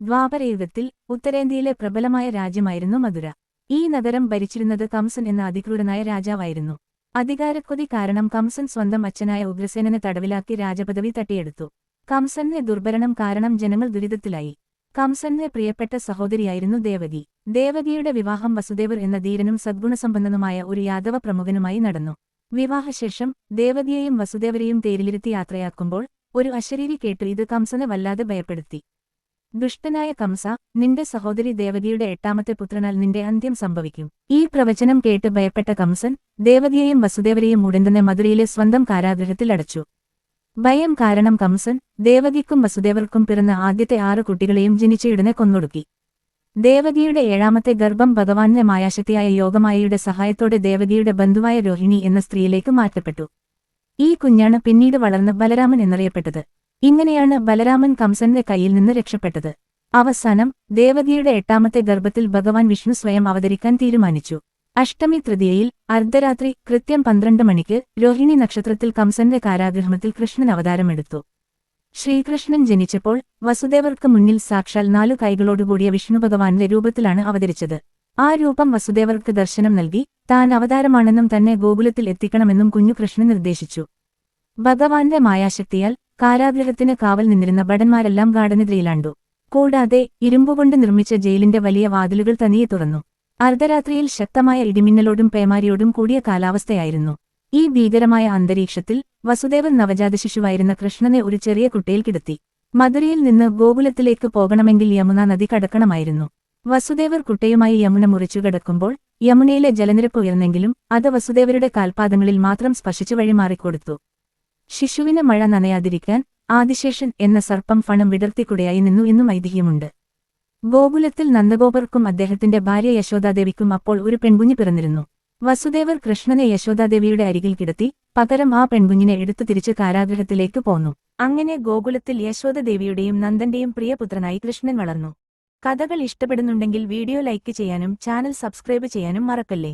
ദ്വാപരയുഗത്തിൽ ഉത്തരേന്ത്യയിലെ പ്രബലമായ രാജ്യമായിരുന്നു മധുര. ഈ നഗരം ഭരിച്ചിരുന്നത് കംസൻ എന്ന അധികൃതനായ രാജാവായിരുന്നു. അധികാരക്കൊതി കാരണം കംസൻ സ്വന്തം അച്ഛനായ ഉഗ്രസേനനെ തടവിലാക്കി രാജപദവി തട്ടിയെടുത്തു. കംസന്റെ ദുർഭരണം കാരണം ജനങ്ങൾ ദുരിതത്തിലായി. കംസന്റെ പ്രിയപ്പെട്ട സഹോദരിയായിരുന്നു ദേവകി. ദേവകിയുടെ വിവാഹം വസുദേവർ എന്ന ധീരനും സദ്ഗുണസമ്പന്നനുമായ ഒരു യാദവ പ്രമുഖനുമായി നടന്നു. വിവാഹശേഷം ദേവകിയെയും വസുദേവരെയും തേരിലിരുത്തി യാത്രയാക്കുമ്പോൾ ഒരു അശരീരി കേട്ടു ഇത് കംസനെ വല്ലാതെ ഭയപ്പെടുത്തി. ദുഷ്ടനായ കംസ നിന്റെ സഹോദരി ദേവകിയുടെ എട്ടാമത്തെ പുത്രനാൽ നിന്റെ അന്ത്യം സംഭവിക്കും. ഈ പ്രവചനം കേട്ട് ഭയപ്പെട്ട കംസൻ ദേവകിയെയും വസുദേവരെയും ഉടൻ തന്നെ മധുരയിലെ സ്വന്തം കാരാഗ്രഹത്തിൽ അടച്ചു. ഭയം കാരണം കംസൻ ദേവകിക്കും വസുദേവർക്കും പിറന്ന ആദ്യത്തെ ആറ് കുട്ടികളെയും ജനിച്ചയുടനെ കൊന്നൊടുക്കി. ദേവകിയുടെ ഏഴാമത്തെ ഗർഭം ഭഗവാന്റെ മായാശക്തിയായ യോഗമായയുടെ സഹായത്തോടെ ദേവകിയുടെ ബന്ധുവായ രോഹിണി എന്ന സ്ത്രീയിലേക്ക് മാറ്റപ്പെട്ടു. ഈ കുഞ്ഞാണ് പിന്നീട് വളർന്ന് ബലരാമൻ എന്നറിയപ്പെട്ടത്. ഇങ്ങനെയാണ് ബലരാമൻ കംസന്റെ കയ്യിൽ നിന്ന് രക്ഷപ്പെട്ടത്. അവസാനം ദേവകിയുടെ എട്ടാമത്തെ ഗർഭത്തിൽ ഭഗവാൻ വിഷ്ണു സ്വയം അവതരിക്കാൻ തീരുമാനിച്ചു. അഷ്ടമി തൃതീയയിൽ അർദ്ധരാത്രി കൃത്യം പന്ത്രണ്ട് മണിക്ക് രോഹിണി നക്ഷത്രത്തിൽ കംസന്റെ കാരാഗ്രഹത്തിൽ കൃഷ്ണൻ അവതാരമെടുത്തു. ശ്രീകൃഷ്ണൻ ജനിച്ചപ്പോൾ വസുദേവർക്ക് മുന്നിൽ സാക്ഷാൽ നാലു കൈകളോടുകൂടിയ വിഷ്ണു ഭഗവാന്റെ രൂപത്തിലാണ് അവതരിച്ചത്. ആ രൂപം വസുദേവർക്ക് ദർശനം നൽകി താൻ അവതാരമാണെന്നും തന്നെ ഗോകുലത്തിൽ എത്തിക്കണമെന്നും കുഞ്ഞുകൃഷ്ണൻ നിർദ്ദേശിച്ചു. ഭഗവാന്റെ മായാശക്തിയാൽ കാരാഗൃഹത്തിന് കാവൽ നിന്നിരുന്ന ഭടന്മാരെല്ലാം ഗാഠനിദ്രയിലാണ്ടു. കൂടാതെ ഇരുമ്പുകൊണ്ട് നിർമ്മിച്ച ജയിലിന്റെ വലിയ വാതിലുകൾ തനിയെ തുറന്നു. അർദ്ധരാത്രിയിൽ ശക്തമായ ഇടിമിന്നലോടും പേമാരിയോടും കൂടിയ കാലാവസ്ഥയായിരുന്നു. ഈ ഭീകരമായ അന്തരീക്ഷത്തിൽ വസുദേവൻ നവജാത ശിശുവായിരുന്ന കൃഷ്ണനെ ഒരു ചെറിയ കുട്ടിയിൽ കിടത്തി. മധുരയിൽ നിന്ന് ഗോകുലത്തിലേക്ക് പോകണമെങ്കിൽ യമുന നദി കടക്കണമായിരുന്നു. വസുദേവർ കുട്ടയുമായി യമുന മുറിച്ചു കിടക്കുമ്പോൾ യമുനയിലെ ജലനിരപ്പ് ഉയർന്നെങ്കിലും അത് വസുദേവരുടെ കാൽപാദങ്ങളിൽ മാത്രം സ്പർശിച്ചു വഴിമാറിക്കൊടുത്തു. ശിശുവിന് മഴ നനയാതിരിക്കാൻ ആദിശേഷൻ എന്ന സർപ്പം ഫണം വിടർത്തിക്കുടയായി നിന്നു എന്നും ഐതിഹ്യമുണ്ട്. ഗോകുലത്തിൽ നന്ദഗോപർക്കും അദ്ദേഹത്തിന്റെ ഭാര്യ യശോദാദേവിക്കും അപ്പോൾ ഒരു പെൺകുഞ്ഞ് പിറന്നിരുന്നു. വസുദേവർ കൃഷ്ണനെ യശോദാദേവിയുടെ അരികിൽ കിടത്തി പകരം ആ പെൺകുഞ്ഞിനെ എടുത്തു തിരിച്ച് കാരാഗ്രഹത്തിലേക്ക് പോന്നു. അങ്ങനെ ഗോകുലത്തിൽ യശോദദേവിയുടെയും നന്ദന്റെയും പ്രിയപുത്രനായി കൃഷ്ണൻ വളർന്നു. കഥകൾ ഇഷ്ടപ്പെടുന്നുണ്ടെങ്കിൽ വീഡിയോ ലൈക്ക് ചെയ്യാനും ചാനൽ സബ്സ്ക്രൈബ് ചെയ്യാനും മറക്കല്ലേ?